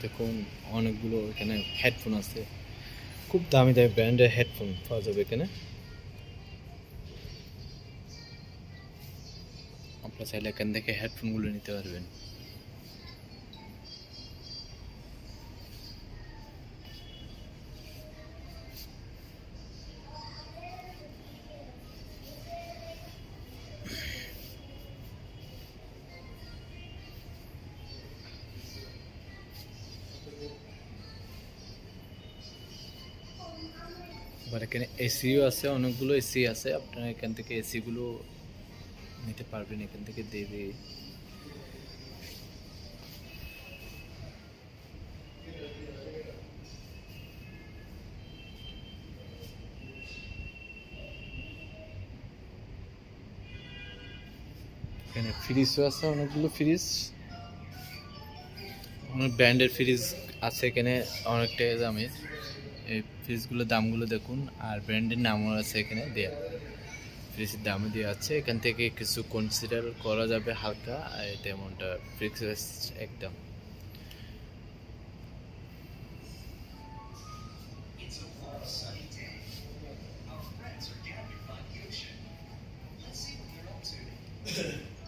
দেখুন, অনেকগুলো এখানে হেডফোন আছে। খুব দামি দামি ব্র্যান্ডের হেডফোন পাওয়া যাবে এখানে। আপনার চাইলে এখান থেকে হেডফোনগুলো নিতে পারবেন। আবার এখানে এসিও আছে, অনেকগুলো এসি আছে। আপনারা এখান থেকে এসিগুলো নিতে পারবেন, এখান থেকে দেবে। এখানে ফ্রিজও আছে, অনেকগুলো ফ্রিজ অনেক ব্র্যান্ডের ফ্রিজ আছে এখানে, অনেকটাই দামের। এই ফ্রিজগুলোর দামগুলো দেখুন, আর ব্র্যান্ডের নামও আছে এখানে দেয়া। ফ্রিজের দামও দেওয়া আছে। এখান থেকে কিছু কনসিডার করা যাবে হালকা, আর তেমনটা ফ্রিক্স একদম। Yeah.